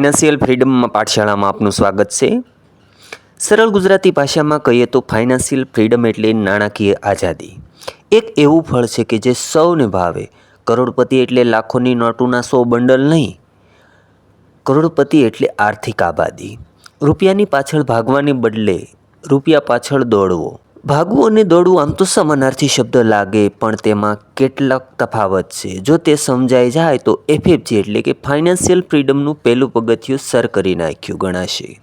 Financial ફ્રીડમમાં પાઠશાળામાં આપનું સ્વાગત છે. સરળ ગુજરાતી ભાષામાં કહીએ તો ફાઇનાન્શિયલ ફ્રીડમ એટલે નાણાકીય આઝાદી. એક એવું ફળ છે કે જે સૌને ભાવે. કરોડપતિ એટલે લાખોની નોટોના સો બંડલ નહીં. કરોડપતિ એટલે આર્થિક આબાદી. રૂપિયાની પાછળ ભાગવાને બદલે રૂપિયા પાછળ દોડવો. ભાગવું અને દોડવું આમ તો સમાનાર્થી શબ્દ લાગે, પણ તેમાં કેટલાક તફાવત છે. જો તે સમજાઈ જાય તો એફએફજી એટલે કે ફાઇનાન્શિયલ ફ્રીડમનું પહેલું પગથિયું સર કરી નાખ્યું, ગણાશે.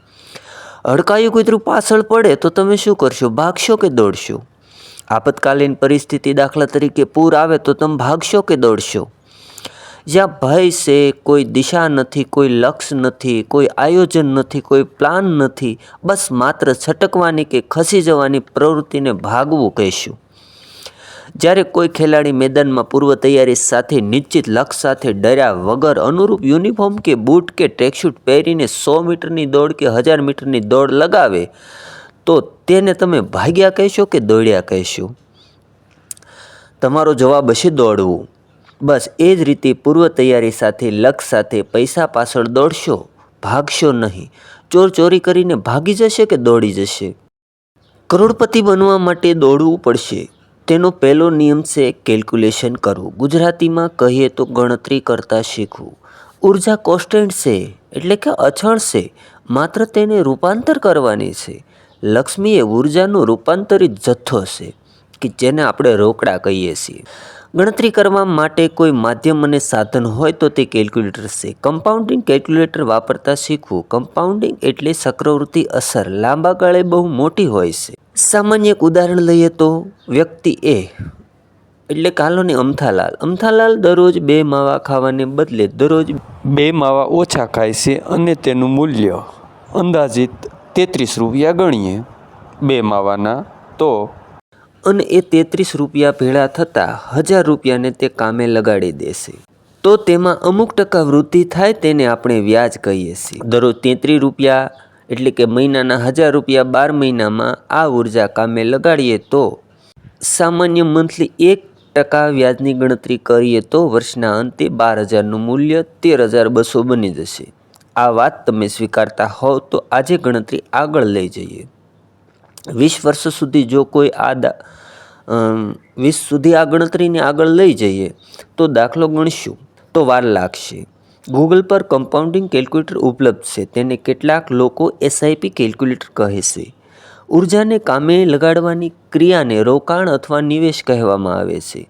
અડકાયું કૂતરું પાછળ પડે તો તમે શું કરશો? ભાગશો કે દોડશો? આપતકાલીન પરિસ્થિતિ દાખલા તરીકે પૂર આવે તો તમે ભાગશો કે દોડશો? જ્યાં ભય છે, કોઈ દિશા નથી, કોઈ લક્ષ્ય નથી, કોઈ આયોજન નથી, કોઈ પ્લાન નથી, બસ માત્ર છટકવાની કે ખસી જવાની પ્રવૃત્તિને ભાગવું કહીશું. જ્યારે કોઈ ખેલાડી મેદાનમાં પૂર્વ તૈયારી સાથે, નિશ્ચિત લક્ષ્ય સાથે ડર્યા વગર અનુરૂપ યુનિફોર્મ કે બૂટ કે ટ્રેકશૂટ પહેરીને સો મીટરની દોડ કે હજાર મીટરની દોડ લગાવે, તો તેને તમે ભાગ્યા કહેશો કે દોડ્યા કહેશો? તમારો જવાબ હશે દોડવું. બસ એ જ રીતે પૂર્વ તૈયારી સાથે લક્ષ સાથે પૈસા પાછળ દોડશો, ભાગશો નહીં. ચોર ચોરી કરીને ભાગી જશે કે દોડી જશે? કરોડપતિ બનવા માટે દોડવું પડશે. તેનો પહેલો નિયમ છે કેલ્ક્યુલેશન કરવું. ગુજરાતીમાં કહીએ તો ગણતરી કરતાં શીખવું. ઊર્જા કોન્સ્ટન્ટ છે, એટલે કે અછળ છે. માત્ર તેને રૂપાંતર કરવાની છે. લક્ષ્મી એ ઉર્જાનો રૂપાંતરિત જથ્થો છે, કે જેને આપણે રોકડા કહીએ છીએ. ગણતરી કરવા માટે કોઈ માધ્યમ અને સાધન હોય તો તે કેલ્ક્યુલેટર છે. કમ્પાઉન્ડિંગ કેલ્ક્યુલેટર વાપરતા શીખવું. કમ્પાઉન્ડિંગ એટલે ચક્રવૃત્તિ અસર. લાંબા ગાળે બહુ મોટી હોય છે. સામાન્ય એક ઉદાહરણ લઈએ તો વ્યક્તિ એ, એટલે કાલોને અમથાલાલ. અમથાલાલ દરરોજ બે માવા ખાવાને બદલે દરરોજ બે માવા ઓછા ખાય છે અને તેનું મૂલ્ય અંદાજિત તેત્રીસ રૂપિયા ગણીએ. બે માવાના તો અને એ તેત્રીસ રૂપિયા ભેળા થતાં હજાર રૂપિયાને તે કામે લગાડી દેશે. તો તેમાં અમુક ટકા વૃદ્ધિ થાય તેને આપણે વ્યાજ કહીએ છીએ. દરરોજ તેત્રીસ રૂપિયા એટલે કે મહિનાના હજાર રૂપિયા બાર મહિનામાં આ ઊર્જા કામે લગાડીએ તો સામાન્ય મંથલી એક ટકા વ્યાજની ગણતરી કરીએ તો વર્ષના અંતે બાર હજારનું મૂલ્ય તેર હજાર બસો બની જશે. આ વાત તમે સ્વીકારતા હોવ તો આજે ગણતરી આગળ લઈ જઈએ. વીસ વર્ષ સુધી જો કોઈ આ દા વીસ સુધી આ ગણતરીને આગળ લઈ જઈએ, તો દાખલો ગણશું. તો વાર લાગશે. ગૂગલ પર કમ્પાઉન્ડિંગ કેલ્ક્યુલેટર ઉપલબ્ધ છે. તેને કેટલાક લોકો એસઆઈપી કેલ્ક્યુલેટર કહે છે. ઉર્જાને કામે લગાડવાની ક્રિયાને રોકાણ અથવા નિવેશ કહેવામાં આવે છે.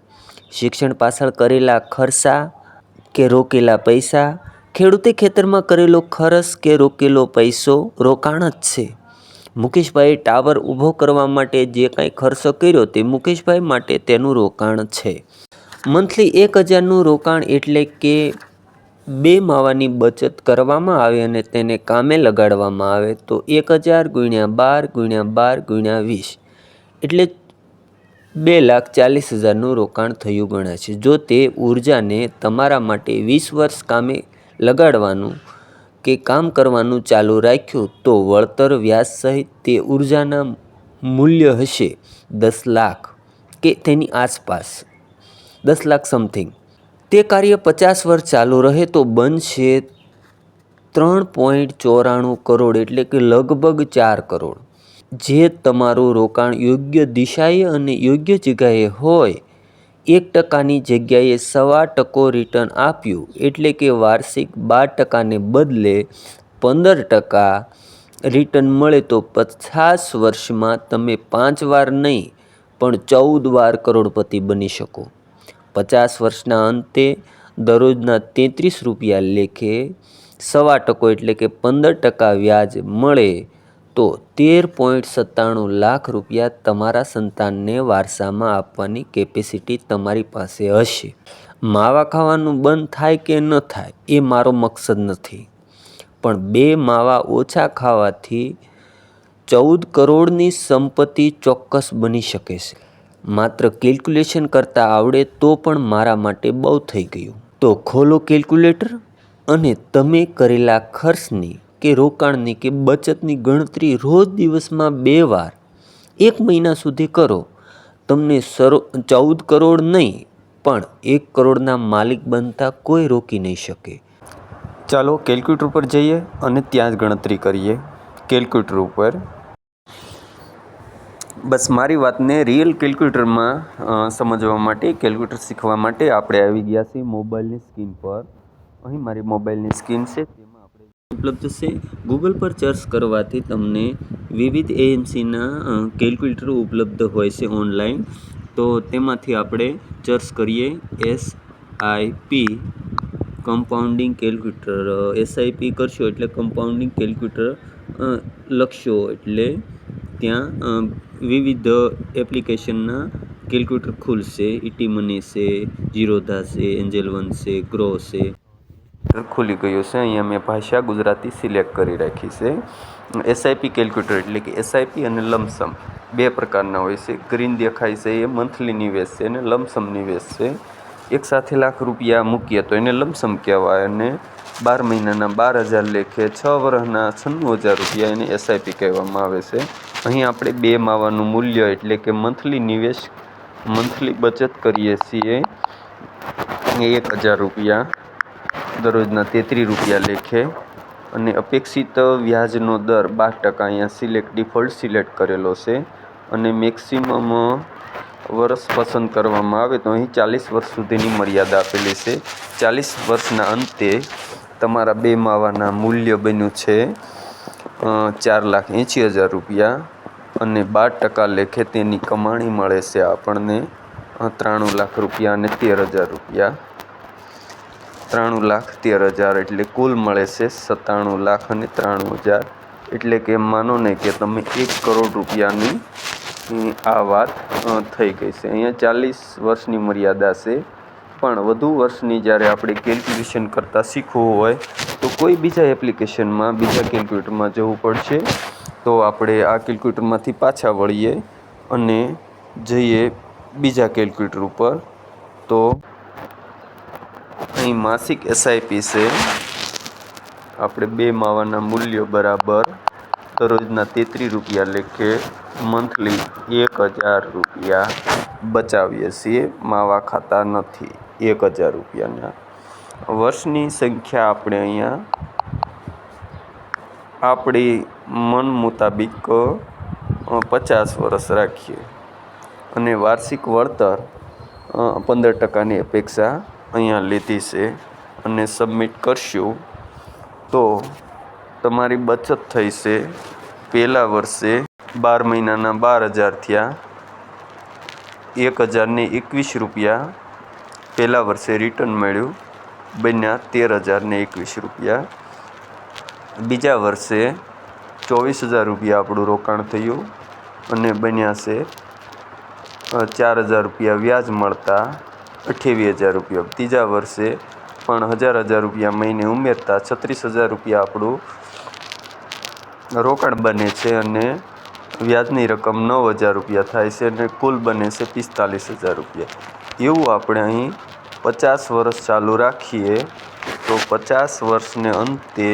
શિક્ષણ પાછળ કરેલા ખર્ચા કે રોકેલા પૈસા, ખેડૂતે ખેતરમાં કરેલો ખર્ચ કે રોકેલો પૈસો રોકાણ જ છે. મુકેશભાઈએ ટાવર ઊભો કરવા માટે જે કાંઈ ખર્ચો કર્યો તે મુકેશભાઈ માટે તેનું રોકાણ છે. મંથલી એક હજારનું રોકાણ એટલે કે બે માવાની બચત કરવામાં આવે અને તેને કામે લગાડવામાં આવે તો એક હજાર ગુણ્યા બાર ગુણ્યા બાર ગુણ્યા વીસ એટલે બે લાખ ચાલીસ હજારનું રોકાણ થયું ગણાશે જો તે ઉર્જાને તમારા માટે વીસ વર્ષ કામે લગાડવાનું કે કામ કરવાનું ચાલુ રાખ્યું તો વળતર વ્યાજ સહિત તે ઉર્જાના મૂલ્ય હશે દસ લાખ કે તેની આસપાસ. દસ લાખ સમથિંગ તે કાર્ય પચાસ વર્ષ ચાલુ રહે તો બનશે ત્રણ પોઈન્ટ ચોરાણું કરોડ એટલે કે લગભગ ચાર કરોડ. જે તમારું રોકાણ યોગ્ય દિશાએ અને યોગ્ય જગ્યાએ હોય એક ટકાની જગ્યાએ સવા ટકો રિટર્ન આપ્યું, એટલે કે વાર્ષિક બાર ટકાને બદલે પંદર ટકા રિટર્ન મળે તો પચાસ વર્ષમાં તમે પાંચ વાર નહીં, પણ ચૌદ વાર કરોડપતિ બની શકો. પચાસ વર્ષના અંતે દરરોજના તેત્રીસ રૂપિયા લેખે સવા ટકો એટલે કે પંદર ટકા વ્યાજ મળે તો તેર પોઈન્ટ સત્તાણું લાખ રૂપિયા તમારા સંતાનને વારસામાં આપવાની કેપેસિટી તમારી પાસે હશે. માવા ખાવાનું બંધ થાય કે ન થાય એ મારો મકસદ નથી. પણ બે માવા ઓછા ખાવાથી ચૌદ કરોડની સંપત્તિ ચોક્કસ બની શકે છે. માત્ર કેલ્ક્યુલેશન કરતાં આવડે તો પણ મારા માટે બહુ થઈ ગયું. તો ખોલો કેલ્ક્યુલેટર અને તમે કરેલા ખર્ચની કે રોકાણની કે બચતની ગણતરી રોજ દિવસમાં બે વાર, એક મહિના સુધી કરો. તમને સરો, ચૌદ કરોડ નહીં, પણ એક કરોડના માલિક બનતા કોઈ રોકી નહીં શકે. ચાલો કેલ્ક્યુલેટર ઉપર જઈએ અને ત્યાં જ ગણતરી કરીએ. કેલ્ક્યુલેટર ઉપર. બસ મારી વાતને રિયલ કેલ્ક્યુલેટરમાં સમજવા માટે, કેલ્ક્યુલેટર શીખવા માટે આપણે આવી ગયા છીએ મોબાઈલની સ્ક્રીન પર. અહીં મારી મોબાઈલની સ્ક્રીન છે. ઉપલબ્ધ છે. ગૂગલ પર સર્ચ કરવાથી તમને વિવિધ એએમસીના કેલ્ક્યુલેટર ઉપલબ્ધ હોય છે ઓનલાઈન તો તેમાંથી આપણે સર્ચ કરીએ S IP compounding calculator SIP કરશો એટલે કમ્પાઉન્ડિંગ કેલ્ક્યુલેટર લખશો એટલે ત્યાં વિવિધ એપ્લિકેશનના કેલ્ક્યુલેટર ખુલશે. ઈટી મની છે જીરોધા છે એન્જલ વન છે ગ્રો છે. કેલ્ક્યુલેટર ખુલી ગયું છે. અહીંયા મેં ભાષા ગુજરાતી સિલેક્ટ કરી રાખી છે. એસઆઈપી કેલ્ક્યુલેટર એટલે કે એસઆઈપી અને લમસમ. બે પ્રકારના હોય છે. ગ્રીન દેખાય છે. એ મંથલી નિવેશ છે અને લમસમ નિવેશ છે. એક સાથે લાખ રૂપિયા મૂકીએ તો એને લમસમ કહેવાય અને બાર મહિનાના બાર હજાર લેખે છ વર્ષના છન્નું હજાર રૂપિયા એને એસઆઈપી કહેવામાં આવે છે. અહીં આપણે બે માવાનું મૂલ્ય એટલે કે મંથલી નિવેશ મંથલી બચત કરીએ છીએ. એક હજાર રૂપિયા. દરરોજના તેત્રીસ રૂપિયા લેખે અને અપેક્ષિત વ્યાજનો દર બાર ટકા અહીંયા સિલેક્ટ, ડિફોલ્ટ સિલેક્ટ કરેલો છે અને મેક્સિમમ વર્ષ પસંદ કરવામાં આવે તો અહીં ચાલીસ વર્ષ સુધીની મર્યાદા આપેલી છે. ચાલીસ વર્ષના અંતે તમારા બે માવાના મૂલ્ય બન્યું છે ચાર લાખ એંશી હજાર રૂપિયા અને બાર ટકા લેખે તેની કમાણી મળે છે આપણને ત્રાણું લાખ રૂપિયા અને તેર હજાર રૂપિયા. ત્રાણું લાખ તેર હજાર એટલે કુલ મળે છે સત્તાણું લાખ અને ત્રાણું હજાર. એટલે કે માનો ને કે તમે એક કરોડ રૂપિયાની આ વાત થઈ ગઈ છે. અહીંયા ચાલીસ વર્ષની મર્યાદા છે. પણ વધુ વર્ષની જ્યારે આપણે કેલ્ક્યુલેશન કરતાં શીખવું હોય, તો કોઈ બીજા એપ્લિકેશનમાં બીજા કેલ્ક્યુલેટરમાં જવું પડશે. તો આપણે આ કેલ્ક્યુલેટરમાંથી પાછા વળીએ અને જઈએ બીજા કેલ્ક્યુલેટર ઉપર. તો અહીં માસિક એસઆઈપી છે. આપણે બે માવાના મૂલ્યો બરાબર દરરોજના તેત્રીસ રૂપિયા લેખે મંથલી એક હજાર રૂપિયા બચાવીએ છીએ. માવા ખાતા નથી. એક હજાર રૂપિયાના. વર્ષની સંખ્યા આપણે અહીંયા આપણી મન મુતાબિક પચાસ વર્ષ રાખીએ. અને વાર્ષિક વળતર પંદર ટકાની અપેક્ષા અહીંયા લીધી છે અને સબમિટ કરશો. તો તમારી બચત થઈ છે પહેલાં વર્ષે બાર મહિનાના બાર હજાર થયા. એક હજારને એકવીસ રૂપિયા પહેલાં વર્ષે રિટર્ન મળ્યું. બન્યા તેર હજારને એકવીસ રૂપિયા. બીજા વર્ષે ચોવીસ હજાર રૂપિયા આપણું રોકાણ થયું અને બન્યા છે ચાર હજાર રૂપિયા વ્યાજ મળતા અઠ્યાવીસ હજાર રૂપિયા. ત્રીજા વર્ષે પણ હજાર હજાર રૂપિયા મહિને ઉમેરતા છત્રીસ હજાર રૂપિયા આપણું રોકાણ બને છે અને વ્યાજની રકમ નવ હજાર રૂપિયા થાય છે અને કુલ બને છે પિસ્તાલીસ હજાર રૂપિયા. એવું આપણે અહીં પચાસ વર્ષ ચાલુ રાખીએ તો પચાસ વર્ષને અંતે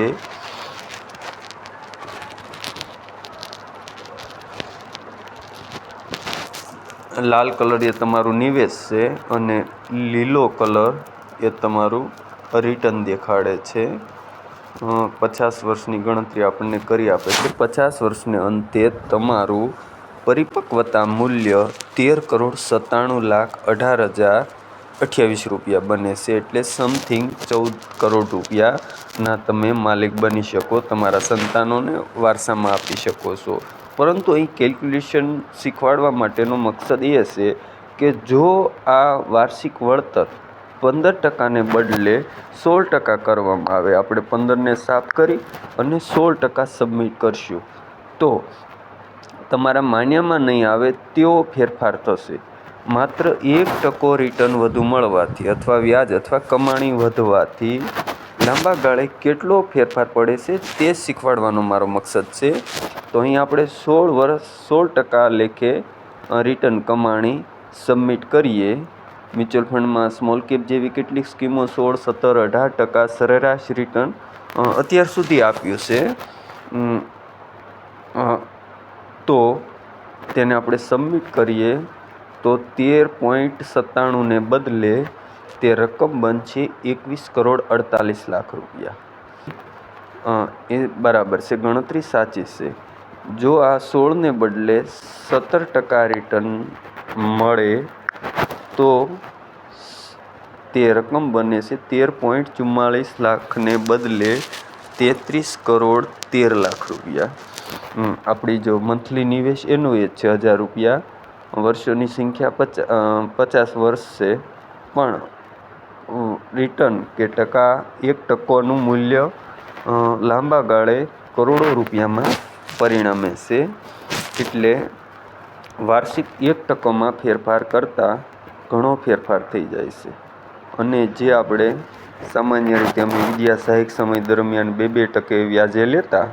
લાલ કલર એ તમારું નિવેશ છે અને લીલો કલર એ તમારું રિટર્ન દેખાડે છે. પચાસ વર્ષની ગણતરી આપણને કરી આપે છે. પચાસ વર્ષને અંતે તમારું પરિપક્વતા મૂલ્ય તેર કરોડ સત્તાણું લાખ અઢાર હજાર અઠ્યાવીસ રૂપિયા બને છે. એટલે સમથિંગ ચૌદ કરોડ રૂપિયાના તમે માલિક બની શકો, તમારા સંતાનોને વારસામાં આપી શકો છો. પરંતુ અહીં કેલ્ક્યુલેશન શીખવાડવા માટેનો મકસદ એ છે કે જો આ વાર્ષિક વળતર પંદર ટકાને બદલે સોળ ટકા કરવામાં આવે, આપણે પંદરને સાફ કરી અને સોળ ટકા સબમિટ કરશું, તો તમારા માન્યામાં નહીં આવે તેવો ફેરફાર થશે. માત્ર એક ટકો રિટર્ન વધુ મળવાથી અથવા વ્યાજ અથવા કમાણી વધવાથી લાંબા ગાળે કેટલો ફેરફાર પડે છે તે શીખવાડવાનો મારો મકસદ છે. તો અહીં આપણે સોળ વર્ષ, સોળ ટકા લેખે રિટર્ન કમાણી સબમિટ કરીએ. મ્યુચ્યુઅલ ફંડમાં સ્મોલ કેપ જેવી કેટલીક સ્કીમો સોળ, સત્તર, અઢાર ટકા સરેરાશ રિટર્ન અત્યાર સુધી આપ્યું છે. તો તેને આપણે સબમિટ કરીએ તો તેર પોઈન્ટ સત્તાણુંને બદલે તે રકમ બનશે એકવીસ કરોડ અડતાલીસ લાખ રૂપિયા. એ બરાબર છે, ગણતરી સાચી છે. જો આ સોળને બદલે સત્તર ટકા રિટર્ન મળે, તો તે રકમ બને છે તેર પોઈન્ટ ચુમ્માળીસ લાખને બદલે તેત્રીસ કરોડ તેર લાખ રૂપિયા. આપણી જો મંથલી નિવેશ એનું એ છે હજાર રૂપિયા. વર્ષોની સંખ્યા પચા પચાસ વર્ષ છે. પણ રિટર્ન કે ટકા એક ટકોનું મૂલ્ય લાંબા ગાળે કરોડો રૂપિયામાં પરિણમે છે. એટલે વાર્ષિક એક ટકોમાં ફેરફાર કરતાં ઘણો ફેરફાર થઈ જાય છે. અને જે આપણે સામાન્ય રીતે અમે વિદ્યા સહાયક સમય દરમિયાન બે બે ટકે વ્યાજે લેતા,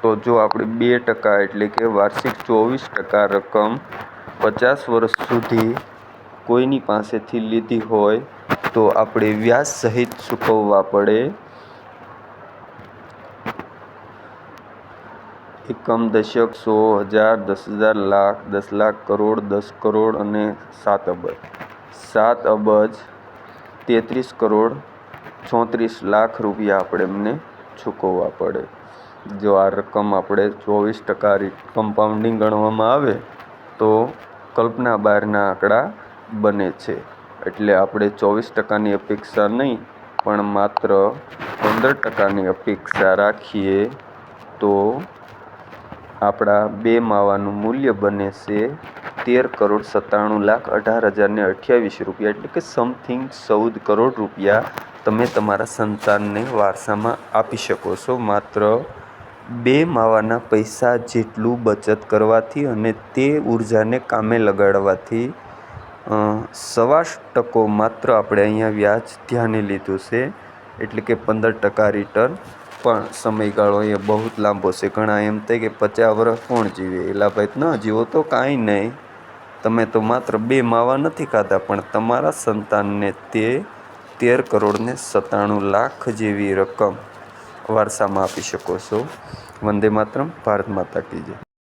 તો જો આપણે બે ટકા એટલે કે વાર્ષિક ચોવીસ ટકા રકમ પચાસ વર્ષ સુધી કોઈની પાસેથી લીધી હોય તો આપણે વ્યાજ સહિત ચૂકવવા પડે. એકમ દશક સો હજાર, દસ હજાર લાખ, દસ લાખ કરોડ, દસ કરોડ અને સાત અબજ. સાત અબજ, તેત્રીસ કરોડ, ચોત્રીસ લાખ રૂપિયા આપણે એમને ચૂકવવા પડે. જો આ રકમ આપણે ચોવીસ ટકા કમ્પાઉન્ડિંગ ગણવામાં આવે, તો કલ્પના બહારના આંકડા બને છે. એટલે આપણે ચોવીસ ટકાની અપેક્ષા નહીં, પણ માત્ર પંદર ટકાની અપેક્ષા રાખીએ તો આપણા બે માવાનું મૂલ્ય બને છે તેર કરોડ સત્તાણું લાખ અઢાર હજારને અઠ્યાવીસ રૂપિયા, એટલે કે સમથિંગ ચૌદ કરોડ રૂપિયા તમે તમારા સંતાનને વારસામાં આપી શકો છો. માત્ર બે માવાના પૈસા જેટલું બચત કરવાથી અને તે ઉર્જાને કામે લગાડવાથી અ, સવા ટકો માત્ર આપણે અહીંયા વ્યાજ ધ્યાને લીધું છે. એટલે કે પંદર ટકા રિટર્ન પણ સમયગાળો એ બહુ જ લાંબો છે. ઘણા એમ થાય કે પચાસ વર્ષ કોણ જીવે? એલા ભાઈ ન જીવો તો કાંઈ નહીં. તમે તો માત્ર બે માવા નથી ખાધા પણ તમારા સંતાનને તે તેર કરોડને સત્તાણું લાખ જેવી રકમ વારસામાં આપી શકો છો. વંદે માતરમ ભારત માતા કી જય.